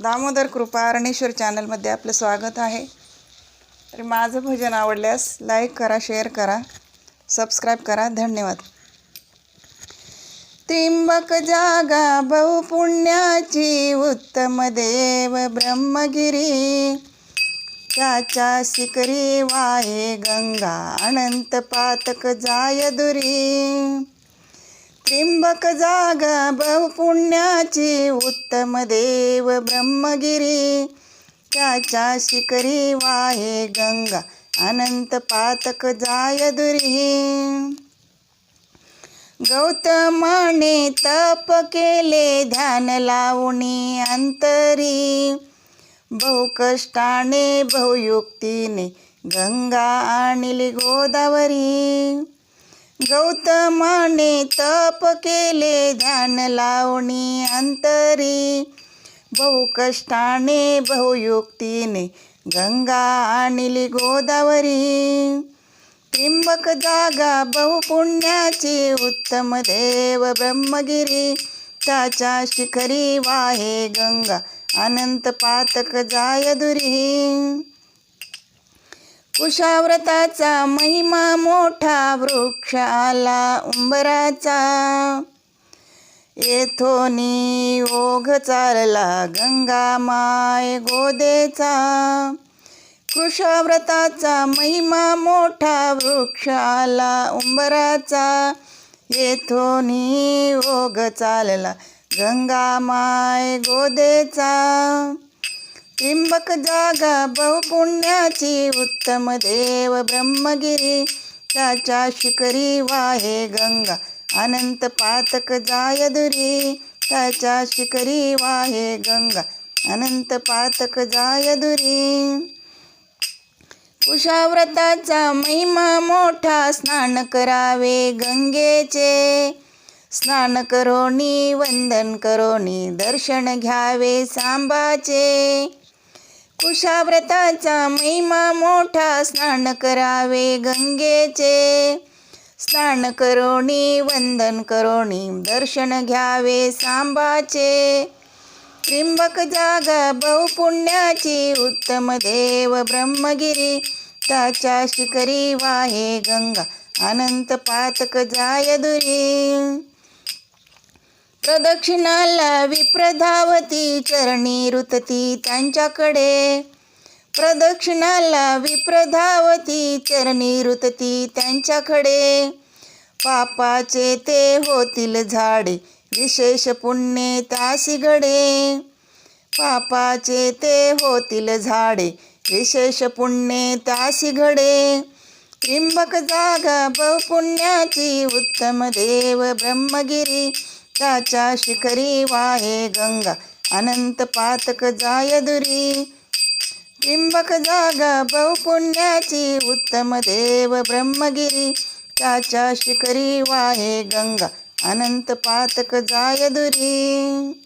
दामोदर कृपा अरणेश्वर चॅनलमध्ये आपलं स्वागत आहे. तर माझं भजन आवडल्यास लाईक करा शेअर करा सबस्क्राईब करा. धन्यवाद. त्रिंबक जागा बहुपुण्याची उत्तम देव ब्रह्मगिरी. त्याच्या शिखरी वाहे गंगा अनंत पातक जाय दुरी त्रिंबक जागा बहुपुण्याची उत्तम देव ब्रह्मगिरी. त्याच्या शिखरी वाहे गंगा अनंत पातक जाय दुरी गौतमाने तप केले ध्यान लावणी अंतरी. बहुकष्टाने बहुयुक्तीने गंगा आणली गोदावरी. गौतमाने तप केले ध्यान लावणी अंतरी. बहुकष्टाने बहुयुक्तीने गंगा आणली गोदावरी. त्रिंबक जागा बहुपुण्याची उत्तम देव ब्रह्मगिरी. त्याच्या शिखरी वाहे गंगा अनंत पातक जाय दुरी कुशाव्रताचा महिमा मोठा वृक्षाला उंबराचा. येथोनी ओघ चालला गंगा माय गोदेचा. कुशाव्रताचा महिमा मोठा वृक्षाला उंबराचा. येथोनी ओघ चालला गंगा माय गोदेचा. त्रिंबक जागा बहुपुण्याची उत्तम देव ब्रह्मगिरी. त्याच्या शिकरी वाहे गंगा अनंत पातक जाय दुरी त्याच्या शिकरी वाहे गंगा अनंत पातक जाय दुरी कुशाव्रताचा महिमा मोठा स्नान करावे गंगेचे. स्नान करोनी वंदन करोनी दर्शन घ्यावे सांबाचे. कुशाव्रताचा महिमा मोठा. स्नान करावे गंगेचे. स्नान करोणी वंदन करोणी दर्शन घ्यावे सांबाचे. त्रिंबक जागा बहुपुण्याची. उत्तम देव ब्रह्मगिरी. त्याच्या शिखरी वाहे गंगा. अनंत पातक जाय दुरी प्रदक्षिणाला विप्रधावती चरणी रुतती त्यांच्याकडे. प्रदक्षिणाला विप्रधावती चरणी रुतती त्यांच्याकडे. पापाचे ते होतील झाडे विशेष पुण्य तासी घडे पापाचे ते होतील झाडे विशेष पुण्य तासी घडे त्रिंबक जागा बहुपुण्याची उत्तम देव ब्रह्मगिरी. त्याच्या शिखरी वाहे गंगा. अनंत पातक जाय दुरी त्रिंबक जागा बहुपुण्याची उत्तम देव ब्रह्मगिरी. त्याच्या शिखरी वाहे गंगा. अनंत पातक जाय दुरी